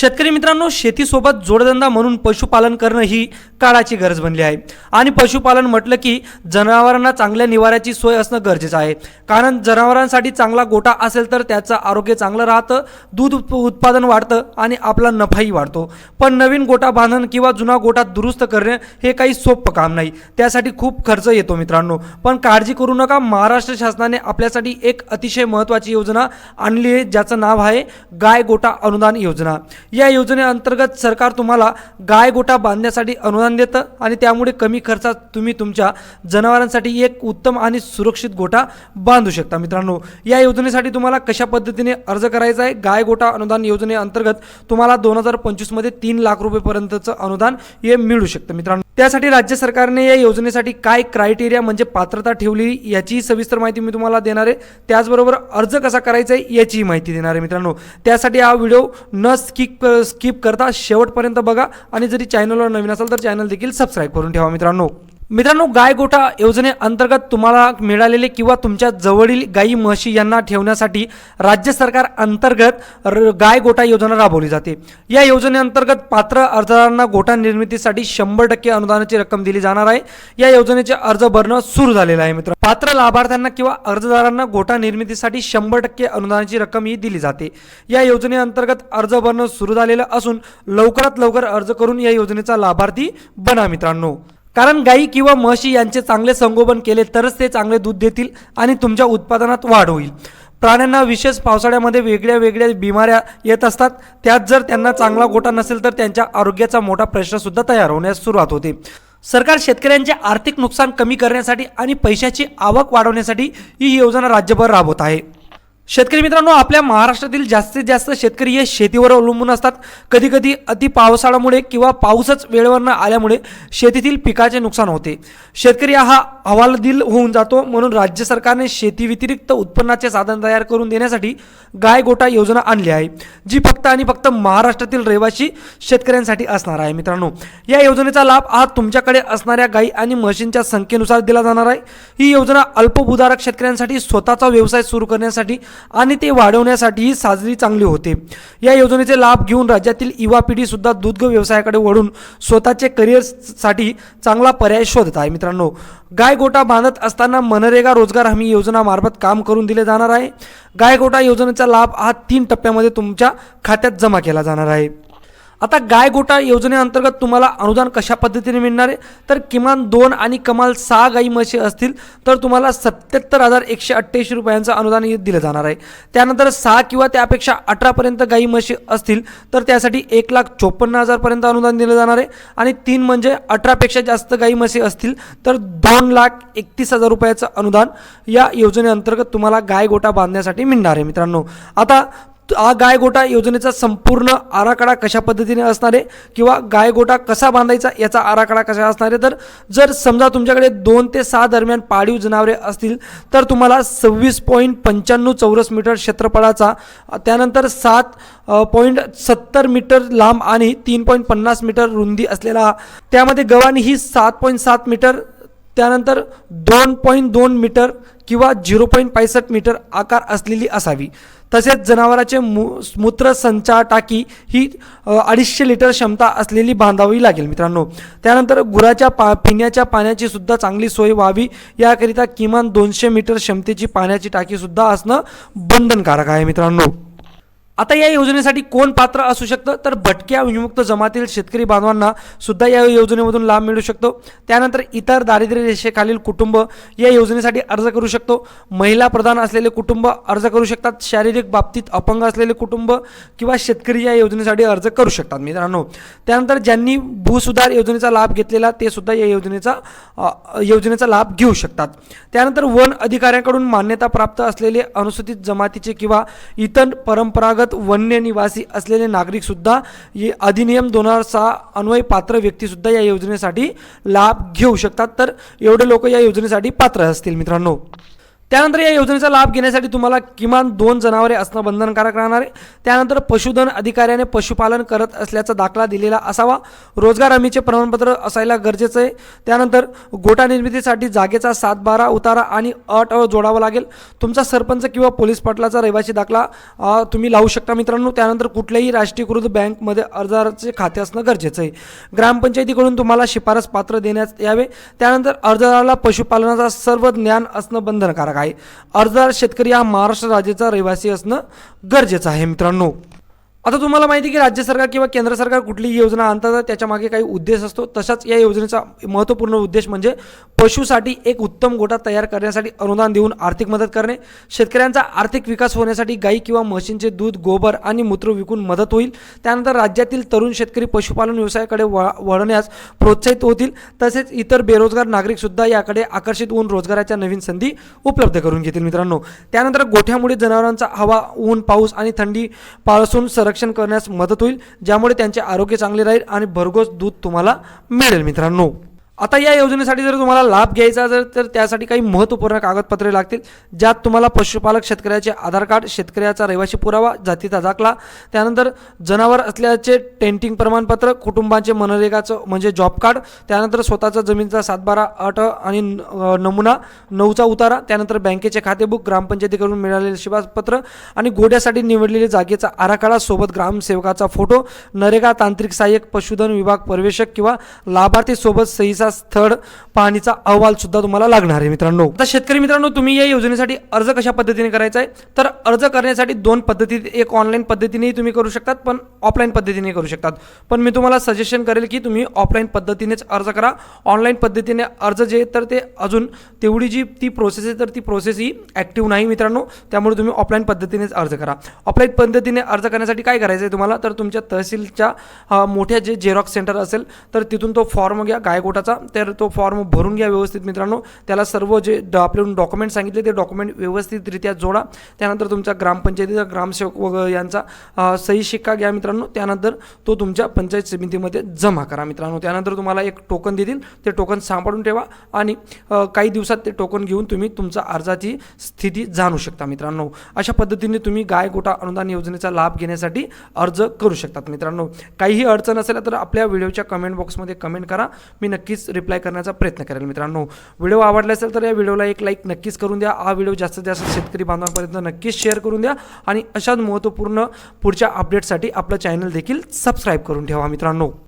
शेतकरी मित्रांनो शेतीसोबत जोडधंदा म्हणून पशुपालन करणं ही काळाची गरज बनली आहे. आणि पशुपालन म्हटलं की जनावरांना चांगल्या निवाऱ्याची सोय असणं गरजेचं आहे. कारण जनावरांसाठी चांगला गोटा असेल तर त्याचं आरोग्य चांगलं राहतं दूध उत्प- उत्पादन वाढतं आणि आपला नफाही वाढतो. पण नवीन गोटा बांधणं किंवा जुना गोटा दुरुस्त करणे हे काही सोपं काम नाही. त्यासाठी खूप खर्च येतो मित्रांनो. पण काळजी करू नका. महाराष्ट्र शासनाने आपल्यासाठी एक अतिशय महत्त्वाची योजना आणली आहे ज्याचं नाव आहे गाय गोटा अनुदान योजना. या योजनेअंतर्गत सरकार तुम्हाला गाय गोठा बांधण्यासाठी अनुदान देतं आणि त्यामुळे कमी खर्चात तुम्ही तुमच्या जनावरांसाठी एक उत्तम आणि सुरक्षित गोठा बांधू शकता. मित्रांनो या योजनेसाठी तुम्हाला कशा पद्धतीने अर्ज करायचा आहे? गाय गोठा अनुदान योजनेअंतर्गत तुम्हाला दोन हजार पंचवीसमध्ये तीन लाख रुपयेपर्यंतचं अनुदान हे मिळू शकतं. मित्रांनो त्यासाठी राज्य सरकारने या योजनेसाठी काय क्रायटेरिया म्हणजे पात्रता ठेवली याचीही सविस्तर माहिती मी तुम्हाला देणार आहे. त्याचबरोबर अर्ज कसा करायचा आहे याचीही माहिती देणार आहे मित्रांनो. त्यासाठी हा व्हिडिओ न स्किप स्किप करता शेवटपर्यंत बघा आणि जरी चॅनलवर नवीन असेल तर चॅनल देखील सबस्क्राईब करून ठेवा मित्रांनो. मित्रांनो गाय गोठा योजनेअंतर्गत तुम्हाला मिळालेले किंवा तुमच्या जवळील गायी म्हशी यांना ठेवण्यासाठी राज्य सरकार अंतर्गत र- गाय गोठा योजना राबवली जाते. या योजनेअंतर्गत पात्र अर्जदारांना गोठा निर्मितीसाठी शंभर टक्के अनुदानाची रक्कम दिली जाणार आहे. या योजनेचे अर्ज भरणं सुरू झालेलं आहे मित्र पात्र लाभार्थ्यांना किंवा अर्जदारांना गोठा निर्मितीसाठी शंभर टक्के अनुदानाची रक्कम ही दिली जाते. या योजनेअंतर्गत अर्ज भरणं सुरू झालेलं असून लवकरात लवकर अर्ज करून या योजनेचा लाभार्थी बना मित्रांनो. कारण गाई किंवा म्हशी यांचे चांगले संगोपन केले तरच ते चांगले दूध देतील आणि तुमच्या उत्पादनात वाढ होईल. प्राण्यांना विशेष पावसाळ्यामध्ये वेगळ्या वेगळ्या बिमाऱ्या येत असतात. त्यात जर त्यांना चांगला गोटा नसेल तर त्यांच्या आरोग्याचा मोठा प्रश्नसुद्धा तयार होण्यास सुरुवात होते. सरकार शेतकऱ्यांचे आर्थिक नुकसान कमी करण्यासाठी आणि पैशाची आवक वाढवण्यासाठी ही योजना राज्यभर राबवत आहे. शेतकरी मित्रांनो आपल्या महाराष्ट्रातील जास्तीत जास्त शेतकरी हे शेतीवर अवलंबून असतात. कधी कधी अति पावसाळ्यामुळे किंवा पाऊसच वेळेवर न आल्यामुळे शेतीतील पिकाचे नुकसान होते. शेतकरी हा हवालदिल होऊन जातो म्हणून राज्य सरकारने शेती व्यतिरिक्त उत्पन्नाचे साधन तयार करून देण्यासाठी गाय गोटा योजना आणली आहे जी फक्त आणि फक्त महाराष्ट्रातील रहिवासी शेतकऱ्यांसाठी असणार आहे. मित्रांनो या योजनेचा लाभ हा तुमच्याकडे असणाऱ्या गायी आणि म्हशींच्या संख्येनुसार दिला जाणार आहे. ही योजना अल्पभूधारक शेतकऱ्यांसाठी स्वतःचा व्यवसाय सुरू करण्यासाठी आणि ते वाढवण्यासाठीही साजरी चांगली होते. या योजनेचे लाभ घेऊन राज्यातील युवा पिढीसुद्धा दुग्ध व्यवसायाकडे वळून स्वतःचे करिअरसाठी चांगला पर्याय शोधत आहे. मित्रांनो गाय गोटा बांधत असताना मनरेगा रोजगार हमी योजनामार्फत काम करून दिले जाणार आहे. गायगोटा योजनेचा लाभ हा तीन टप्प्यामध्ये तुमच्या खात्यात जमा केला जाणार आहे. आता गाय गोटा योजनेअंतर्गत तुम्हाला अनुदान कशा पद्धतीने मिळणार आहे? तर किमान दोन आणि कमाल सहा गाई म्हशी असतील तर तुम्हाला सत्याहत्तर हजार एकशे अठ्ठ्याऐंशी रुपयांचं अनुदान दिलं जाणार आहे. त्यानंतर सहा किंवा त्यापेक्षा अठरापर्यंत गाई म्हशी असतील तर त्यासाठी एक लाख चोपन्न हजारपर्यंत अनुदान दिलं जाणार आहे. आणि तीन म्हणजे अठरापेक्षा जास्त गाई म्हशी असतील तर दोन लाख एकतीस हजार रुपयाचं अनुदान या योजनेअंतर्गत तुम्हाला गाय गोटा बांधण्यासाठी मिळणार आहे मित्रांनो. आता हा गायगोटा योजनेचा संपूर्ण आराखडा कशा पद्धतीने असणार आहे किंवा गायगोटा कसा बांधायचा याचा आराखडा कसा असणार आहे? तर जर समजा तुमच्याकडे दोन ते सहा दरम्यान पाळीव जनावरे असतील तर तुम्हाला सव्वीस पॉईंट पंच्याण्णव चौरस मीटर क्षेत्रफळाचा त्यानंतर सात पॉईंट सत्तर मीटर लांब आणि तीन पॉईंट पन्नास मीटर रुंदी असलेला त्यामध्ये गव्हाणी ही सात पॉईंट सात मीटर त्यानंतर दोन पॉईंट दोन मीटर किंवा झिरो पॉईंट पासष्ट मीटर आकार असलेली असावी. तसेच जनावराचे मू मूत्र संचार टाकी ही अडीचशे लिटर क्षमता असलेली बांधावी लागेल मित्रांनो. त्यानंतर गुराच्या पा पिण्याच्या पाण्याची सुद्धा चांगली सोय व्हावी. याकरिता किमान दोनशे मीटर क्षमतेची पाण्याची टाकीसुद्धा असणं बंधनकारक आहे मित्रांनो. आता या योजनेसाठी कोण पात्र असू शकतं? तर भटक्या विमुक्त जमातील शेतकरी बांधवांना सुद्धा या योजनेमधून लाभ मिळू शकतो. त्यानंतर इतर दारिद्र्य रेषेखालील कुटुंब या योजनेसाठी अर्ज करू शकतो. महिला प्रधान असलेले कुटुंब अर्ज करू शकतात. शारीरिक बाबतीत अपंग असलेले कुटुंब किंवा शेतकरी या योजनेसाठी अर्ज करू शकतात मित्रांनो. त्यानंतर ज्यांनी भूसुधार योजनेचा लाभ घेतलेला ते सुद्धा या योजनेचा योजनेचा लाभ घेऊ शकतात. त्यानंतर वन अधिकाऱ्यांकडून मान्यता प्राप्त असलेले अनुसूचित जमातीचे किंवा इतर परंपरागत वन्य निवासी असलेले नागरिकसुद्धा ये अधिनियम दोन हजार सहा अन्वय पात्र व्यक्तीसुद्धा या योजनेसाठी लाभ घेऊ शकतात. तर एवढे लोक या योजनेसाठी पात्र असतील मित्रांनो. त्यानंतर या योजनेचा लाभ घेण्यासाठी तुम्हाला किमान दोन जनावरे असणं बंधनकारक राहणार आहे. त्यानंतर पशुधन अधिकाऱ्याने पशुपालन करत असल्याचा दाखला दिलेला असावा. रोजगार हमीचे प्रमाणपत्र असायला गरजेचं आहे. त्यानंतर गोटा निर्मितीसाठी जागेचा सात बारा उतारा आणि अट जोडावा लागेल. तुमचा सरपंच किंवा पोलीस पाटलाचा रहिवासी दाखला तुम्ही लावू शकता मित्रांनो. त्यानंतर कुठल्याही राष्ट्रीयकृत बँकमध्ये अर्जदाराचे खाते असणं गरजेचं आहे. ग्रामपंचायतीकडून तुम्हाला शिफारस पात्र देण्यात यावे. त्यानंतर अर्जदाराला पशुपालनाचा सर्व ज्ञान असणं बंधनकारक आहे. अर्जदार शेतकरी हा महाराष्ट्र राज्याचा रहिवासी असणं गरजेचं आहे मित्रांनो. आता तुम्हाला माहिती आहे की राज्य सरकार किंवा केंद्र सरकार कुठलीही योजना आणतात तर काही उद्देश असतो. तसाच या योजनेचा महत्त्वपूर्ण उद्देश म्हणजे पशुसाठी एक उत्तम गोटा तयार करण्यासाठी अनुदान देऊन आर्थिक मदत करणे. शेतकऱ्यांचा आर्थिक विकास होण्यासाठी गाई किंवा म्हशींचे दूध गोबर आणि मूत्र विकून मदत होईल. त्यानंतर राज्यातील तरुण शेतकरी पशुपालन व्यवसायाकडे व वळण्यास प्रोत्साहित होतील. तसेच इतर बेरोजगार नागरिकसुद्धा याकडे आकर्षित होऊन रोजगाराच्या नवीन संधी उपलब्ध करून घेतील मित्रांनो. त्यानंतर गोठ्यामुळे जनावरांचा हवा ऊन पाऊस आणि थंडी पाळसून सर संरक्षण करण्यास मदत होईल ज्यामुळे त्यांचे आरोग्य चांगले राहील आणि भरघोस दूध तुम्हाला मिळेल मित्रांनो. आता या योजनेसाठी जर तुम्हाला लाभ घ्यायचा असेल तर त्यासाठी काही महत्त्वपूर्ण कागदपत्रे लागतील ज्यात तुम्हाला पशुपालक शेतकऱ्याचे आधार कार्ड शेतकऱ्याचा रहिवासी पुरावा जातीचा दाखला त्यानंतर जनावर असल्याचे टेंटिंग प्रमाणपत्र कुटुंबाचे मनरेगाचं म्हणजे जॉब कार्ड त्यानंतर स्वतःचा जमिनीचा सातबारा अट आणि नमुना नऊचा उतारा त्यानंतर बँकेचे खातेबुक ग्रामपंचायतीकडून मिळालेले शिवासपत्र आणि गोड्यासाठी निवडलेल्या जागेचा आराखडा सोबत ग्रामसेवकाचा फोटो नरेगा तांत्रिक सहाय्यक पशुधन विभाग पर्यवेक्षक किंवा लाभार्थी सोबत सहीचा स्थळ पाहणीचा अहवाल सुद्धा तुम्हाला लागणार आहे मित्रांनो. आता शेतकरी मित्रांनो तुम्ही या योजनेसाठी अर्ज कशा पद्धतीने करायचा आहे तर अर्ज करण्यासाठी दोन पद्धती एक ऑनलाईन पद्धतीनेही तुम्ही करू शकतात पण ऑफलाईन पद्धतीने करू शकतात. पण मी तुम्हाला सजेशन करेल की तुम्ही ऑफलाईन पद्धतीनेच अर्ज करा. ऑनलाईन पद्धतीने अर्ज जे तर ते अजून तेवढी जी ती प्रोसेस आहे तर ती प्रोसेस ही ॲक्टिव्ह नाही मित्रांनो. त्यामुळे तुम्ही ऑफलाईन पद्धतीनेच अर्ज करा. ऑफलाईन पद्धतीने अर्ज करण्यासाठी काय करायचं आहे तुम्हाला? तर तुमच्या तहसीलच्या मोठ्या जे झेरॉक्स सेंटर असेल तर तिथून तो फॉर्म घ्या गायकोटाचा. तर तो फॉर्म भरून घ्या व्यवस्थित मित्रांनो. त्याला सर्व जे ड- आपल्याकडून डॉक्युमेंट सांगितले ते डॉक्युमेंट व्यवस्थितरित्या जोडा. त्यानंतर तुमच्या ग्रामपंचायतीचा ग्रामसेवक वगैरे यांचा सही शिक्का घ्या मित्रांनो. त्यानंतर तो तुमच्या पंचायत समितीमध्ये जमा करा मित्रांनो. त्यानंतर तुम्हाला एक टोकन देतील. ते टोकन सांभाळून ठेवा आणि काही दिवसात ते टोकन घेऊन तुम्ही तुमचा अर्जाची स्थिती जाणू शकता मित्रांनो. अशा पद्धतीने तुम्ही गाय गोटा अनुदान योजनेचा लाभ घेण्यासाठी अर्ज करू शकतात मित्रांनो. काहीही अडचण असेल तर आपल्या व्हिडिओच्या कमेंट बॉक्समध्ये कमेंट करा. मी नक्कीच रिप्लाय करण्याचा प्रयत्न करेल मित्रांनो. व्हिडिओ आवडला असेल तर या व्हिडिओला एक लाईक नक्कीच करून द्या. हा व्हिडिओ जास्तीत जास्त शेतकरी बांधवांपर्यंत नक्कीच शेअर करून द्या आणि अशाच महत्त्वपूर्ण पुढच्या अपडेटसाठी आपलं चॅनल देखील सबस्क्राईब करून ठेवा मित्रांनो.